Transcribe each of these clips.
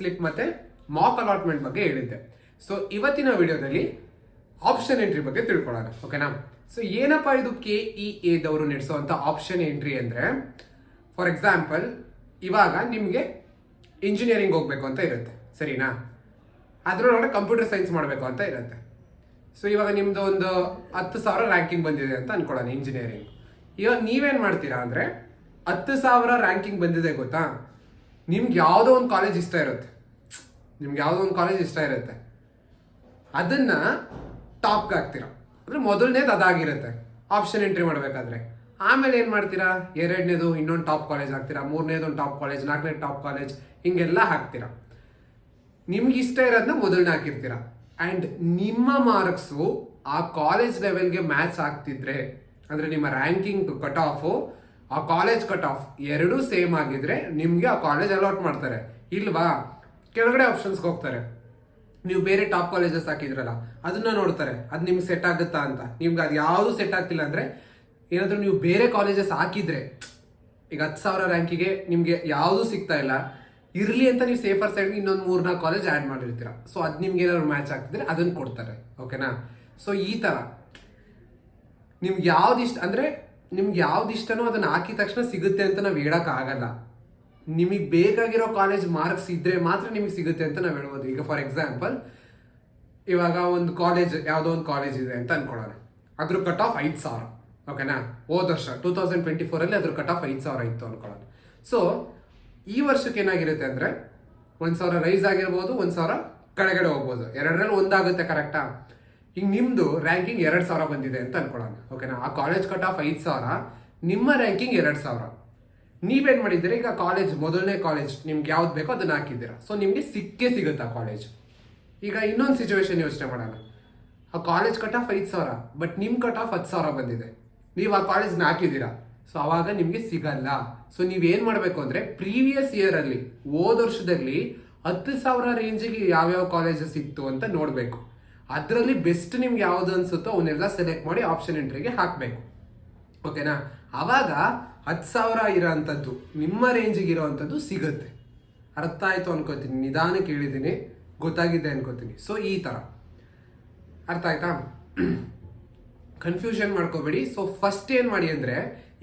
Slip ಮತ್ತೆ Mach allotment ಬಗ್ಗೆ ಹೇಳಿದ್ದೆ. ಸೊ ಇವತ್ತಿನ ವಿಡಿಯೋದಲ್ಲಿ ಆಪ್ಷನ್ ಎಂಟ್ರಿ ಬಗ್ಗೆ ತಿಳ್ಕೊಳ್ಳೋಣ ಓಕೆನಾ ಸೊ ಏನಪ್ಪ ಇದು ಕೆ ಇ ಎದವರು ನಡೆಸುವಂತ ಆಪ್ಷನ್ ಎಂಟ್ರಿ ಅಂದ್ರೆ ಫಾರ್ ಎಕ್ಸಾಂಪಲ್ ಇವಾಗ ನಿಮಗೆ ಇಂಜಿನಿಯರಿಂಗ್ ಹೋಗ್ಬೇಕು ಅಂತ ಇರುತ್ತೆ, ಸರಿನಾ? ಅದರೊಳಗಡೆ ಕಂಪ್ಯೂಟರ್ ಸೈನ್ಸ್ ಮಾಡಬೇಕು ಅಂತ ಇರುತ್ತೆ. ಸೊ ಇವಾಗ ನಿಮ್ದು ಒಂದು ಹತ್ತು ಸಾವಿರ ರ್ಯಾಂಕಿಂಗ್ ಬಂದಿದೆ ಅಂತ ಅನ್ಕೊಳ್ಳೋಣ ಇಂಜಿನಿಯರಿಂಗ್ ಇವಾಗ ನೀವೇನು ಮಾಡ್ತೀರಾ ಅಂದ್ರೆ, ಹತ್ತು ಸಾವಿರ ರ್ಯಾಂಕಿಂಗ್ ಬಂದಿದೆ ಗೊತ್ತಾ? ನಿಮ್ಗೆ ಯಾವುದೋ ಒಂದು ಕಾಲೇಜ್ ಇಷ್ಟ ಇರುತ್ತೆ. ನಿಮ್ಗೆ ಯಾವುದೋ ಒಂದು ಕಾಲೇಜ್ ಇಷ್ಟ ಇರುತ್ತೆ. ಅದನ್ನು ಟಾಪ್ಗೆ ಹಾಕ್ತೀರಾ. ಅಂದರೆ ಮೊದಲನೇದು ಅದಾಗಿರುತ್ತೆ. ಆಪ್ಷನ್ ಎಂಟ್ರಿ ಮಾಡಬೇಕಾದ್ರೆ. ಆಮೇಲೆ ಏನು ಮಾಡ್ತೀರಾ? ಎರಡನೇದು ಇನ್ನೊಂದು ಟಾಪ್ ಕಾಲೇಜ್ ಹಾಕ್ತೀರಾ. ಮೂರನೇದು ಒಂದು ಟಾಪ್ ಕಾಲೇಜ್ ನಾಲ್ಕನೇ ಟಾಪ್ ಕಾಲೇಜ್ ಹಿಂಗೆಲ್ಲ ಹಾಕ್ತೀರಾ. ನಿಮ್ಗೆ ಇಷ್ಟ ಇರೋದನ್ನ ಮೊದಲನೇ ಹಾಕಿರ್ತೀರಾ. ಆ್ಯಂಡ್ ನಿಮ್ಮ ಮಾರ್ಕ್ಸು ಆ ಕಾಲೇಜ್ ಲೆವೆಲ್ಗೆ ಮ್ಯಾಚ್ ಆಗ್ತಿದ್ರೆ, ಅಂದರೆ ನಿಮ್ಮ ರ್ಯಾಂಕಿಂಗ್ ಕಟ್ ಆಫು ಆ ಕಾಲೇಜ್ ಕಟ್ ಆಫ್ ಎರಡೂ ಸೇಮ್ ಆಗಿದ್ರೆ ನಿಮಗೆ ಆ ಕಾಲೇಜ್ ಅಲಾಟ್ ಮಾಡ್ತಾರೆ. ಇಲ್ವಾ? ಕೆಳಗಡೆ ಆಪ್ಷನ್ಸ್ಗೆ ಹೋಗ್ತಾರೆ. ನೀವು ಬೇರೆ ಟಾಪ್ ಕಾಲೇಜಸ್ ಹಾಕಿದ್ರಲ್ಲ, ಅದನ್ನ ನೋಡ್ತಾರೆ. ಅದು ನಿಮ್ಗೆ ಸೆಟ್ ಆಗುತ್ತಾ ಅಂತ. ನಿಮ್ಗೆ ಅದು ಯಾವುದು ಸೆಟ್ ಆಗ್ತಿಲ್ಲ ಅಂದರೆ ಏನಾದರೂ ನೀವು ಬೇರೆ ಕಾಲೇಜಸ್ ಹಾಕಿದ್ರೆ, ಈಗ ಹತ್ತು ಸಾವಿರ ರ್ಯಾಂಕಿಗೆ ನಿಮಗೆ ಯಾವುದು ಸಿಗ್ತಾ ಇಲ್ಲ. ಇರಲಿ ಅಂತ ನೀವು ಸೇಫರ್ ಸೈಡ್ಗೆ ಇನ್ನೊಂದು ಮೂರ್ನಾಲ್ಕು ಕಾಲೇಜ್ ಆ್ಯಡ್ ಮಾಡಿರ್ತೀರ. ಸೊ ಅದು ನಿಮ್ಗೆ ಏನಾದ್ರು ಮ್ಯಾಚ್ ಆಗ್ತಿದ್ರೆ ಅದನ್ನು ಕೊಡ್ತಾರೆ. ಓಕೆನಾ ಸೊ ಈ ಥರ ನಿಮ್ಗೆ ಯಾವ್ದು ಇಷ್ಟ ಅಂದರೆ ನಿಮ್ಗೆ ಯಾವ್ದು ಇಷ್ಟನೋ ಅದನ್ನ ಹಾಕಿದ ತಕ್ಷಣ ಸಿಗುತ್ತೆ ಅಂತ ನಾವು ಹೇಳೋಕ್ಕಾಗಲ್ಲ ನಿಮಗೆ ಬೇಕಾಗಿರೋ ಕಾಲೇಜ್ ಮಾರ್ಕ್ಸ್ ಇದ್ರೆ ಮಾತ್ರ ನಿಮಗೆ ಸಿಗುತ್ತೆ ಅಂತ ನಾವು ಹೇಳ್ಬೋದು ಈಗ ಫಾರ್ ಎಕ್ಸಾಂಪಲ್ ಇವಾಗ ಒಂದು ಕಾಲೇಜ್ ಯಾವುದೋ ಒಂದು ಕಾಲೇಜ್ ಇದೆ ಅಂತ ಅನ್ಕೊಳ್ಳೋಣ. ಅದ್ರ ಕಟ್ ಆಫ್ ಐದು ಸಾವಿರ ಓಕೆನಾ ಹೋದ ವರ್ಷ ಟೂ ತೌಸಂಡ್ ಟ್ವೆಂಟಿ ಫೋರಲ್ಲಿ ಅದ್ರ ಕಟ್ ಆಫ್ ಐದು ಸಾವಿರ ಇತ್ತು ಅನ್ಕೊಳ್ಳೋಣ. ಸೊ ಈ ವರ್ಷಕ್ಕೆ ಏನಾಗಿರುತ್ತೆ ಅಂದರೆ, ಒಂದು ಸಾವಿರ ರೈಸ್ ಆಗಿರ್ಬೋದು, ಒಂದು ಸಾವಿರ ಕೆಳಗಡೆ ಹೋಗ್ಬೋದು. ಎರಡರಲ್ಲಿ ಒಂದಾಗುತ್ತೆ ಕರೆಕ್ಟಾ ಈಗ ನಿಮ್ಮದು ರ್ಯಾಂಕಿಂಗ್ ಎರಡು ಸಾವಿರ ಬಂದಿದೆ ಅಂತ ಅನ್ಕೊಳ್ಳೋಣ ಓಕೆನಾ ಆ ಕಾಲೇಜ್ ಕಟ್ ಆಫ್ ಐದು ಸಾವಿರ, ನಿಮ್ಮ ರ್ಯಾಂಕಿಂಗ್ ಎರಡು ಸಾವಿರ. ನೀವೇನು ಮಾಡಿದ್ದೀರಿ? ಈಗ ಕಾಲೇಜ್ ಮೊದಲನೇ ಕಾಲೇಜ್ ನಿಮ್ಗೆ ಯಾವ್ದು ಬೇಕೋ ಅದನ್ನ ಹಾಕಿದ್ದೀರಾ. ಸೊ ನಿಮಗೆ ಸಿಕ್ಕೇ ಸಿಗುತ್ತೆ ಆ ಕಾಲೇಜ್ ಈಗ ಇನ್ನೊಂದು ಸಿಚುವೇಶನ್ ಯೋಚನೆ ಮಾಡೋಣ. ಆ ಕಾಲೇಜ್ ಕಟ್ ಆಫ್ ಐದು ಸಾವಿರ ಬಟ್ ನಿಮ್ಮ ಕಟ್ ಆಫ್ ಹತ್ತು ಸಾವಿರ ಬಂದಿದೆ. ನೀವು ಆ ಕಾಲೇಜ್ನ ಹಾಕಿದ್ದೀರಾ. ಸೊ ಆವಾಗ ನಿಮಗೆ ಸಿಗಲ್ಲ. ಸೊ ನೀವೇನು ಮಾಡಬೇಕು ಅಂದರೆ ಪ್ರೀವಿಯಸ್ ಇಯರಲ್ಲಿ ಹೋದ ವರ್ಷದಲ್ಲಿ ಹತ್ತು ಸಾವಿರ ರೇಂಜಿಗೆ ಯಾವ್ಯಾವ ಕಾಲೇಜಸ್ ಇತ್ತು ಅಂತ ನೋಡಬೇಕು. ಅದರಲ್ಲಿ ಬೆಸ್ಟ್ ನಿಮ್ಗೆ ಯಾವ್ದು ಅನ್ಸುತ್ತೋ ಅವನ್ನೆಲ್ಲ ಸೆಲೆಕ್ಟ್ ಮಾಡಿ ಆಪ್ಷನ್ ಎಂಟ್ರಿಗೆ ಹಾಕಬೇಕು. ಓಕೆನಾ ಅವಾಗ ಹತ್ತು ಸಾವಿರ ಇರೋವಂಥದ್ದು ನಿಮ್ಮ ರೇಂಜಿಗೆ ಇರೋವಂಥದ್ದು ಸಿಗುತ್ತೆ. ಅರ್ಥ ಆಯಿತು ಅನ್ಕೋತೀನಿ, ನಿಧಾನ ಹೇಳಿದ್ದೀನಿ ಗೊತ್ತಾಗಿದೆ ಅನ್ಕೋತೀನಿ. ಸೊ ಈ ಥರ ಅರ್ಥ ಆಯ್ತಾ? ಕನ್ಫ್ಯೂಷನ್ ಮಾಡ್ಕೋಬೇಡಿ. ಸೊ ಫಸ್ಟ್ ಏನು ಮಾಡಿ ಅಂದರೆ,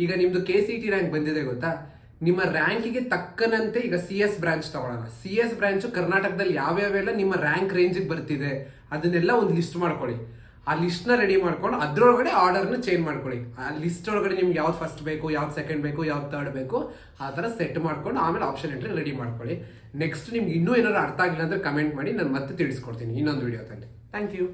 ಈಗ ನಿಮ್ಮದು ಕೆ ಸಿ ಟಿ ರ್ಯಾಂಕ್ ಬಂದಿದೆ ಗೊತ್ತಾ? ನಿಮ್ಮ ರ್ಯಾಂಕಿಗೆ ತಕ್ಕನಂತೆ ಈಗ ಸಿ ಎಸ್ ಬ್ರಾಂಚ್ ತಗೊಳ್ಳೋಣ. ಸಿ ಎಸ್ ಬ್ರಾಂಚು ಕರ್ನಾಟಕದಲ್ಲಿ ಯಾವ್ಯಾವೆಲ್ಲ ನಿಮ್ಮ ರ್ಯಾಂಕ್ ರೇಂಜಿಗೆ ಬರ್ತಿದೆ ಅದನ್ನೆಲ್ಲ ಒಂದು ಲಿಸ್ಟ್ ಮಾಡ್ಕೊಳ್ಳಿ. ಆ ಲಿಸ್ಟ್ನ ರೆಡಿ ಮಾಡ್ಕೊಂಡು ಅದರೊಳಗಡೆ ಆರ್ಡರ್ನ ಚೇಂಜ್ ಮಾಡ್ಕೊಳ್ಳಿ. ಆ ಲಿಸ್ಟ್ ಒಳಗಡೆ ನಿಮ್ಗೆ ಯಾವ್ದು ಫಸ್ಟ್ ಬೇಕು ಯಾವ್ದು ಸೆಕೆಂಡ್ ಬೇಕು ಯಾವ್ದು ತರ್ಡ್ ಬೇಕು ಆ ಥರ ಸೆಟ್ ಮಾಡ್ಕೊಂಡು ಆಮೇಲೆ ಆಪ್ಷನ್ ಎಂಟ್ರಿ ರೆಡಿ ಮಾಡ್ಕೊಳ್ಳಿ. ನೆಕ್ಸ್ಟ್ ನಿಮ್ಗೆ ಇನ್ನೂ ಏನಾದ್ರು ಅರ್ಥ ಆಗಿಲ್ಲ ಅಂದ್ರೆ ಕಮೆಂಟ್ ಮಾಡಿ ನಾನು ಮತ್ತೆ ತಿಳಿಸ್ಕೊಡ್ತೀನಿ ಇನ್ನೊಂದು ವಿಡಿಯೋದಲ್ಲಿ ಥ್ಯಾಂಕ್ ಯು.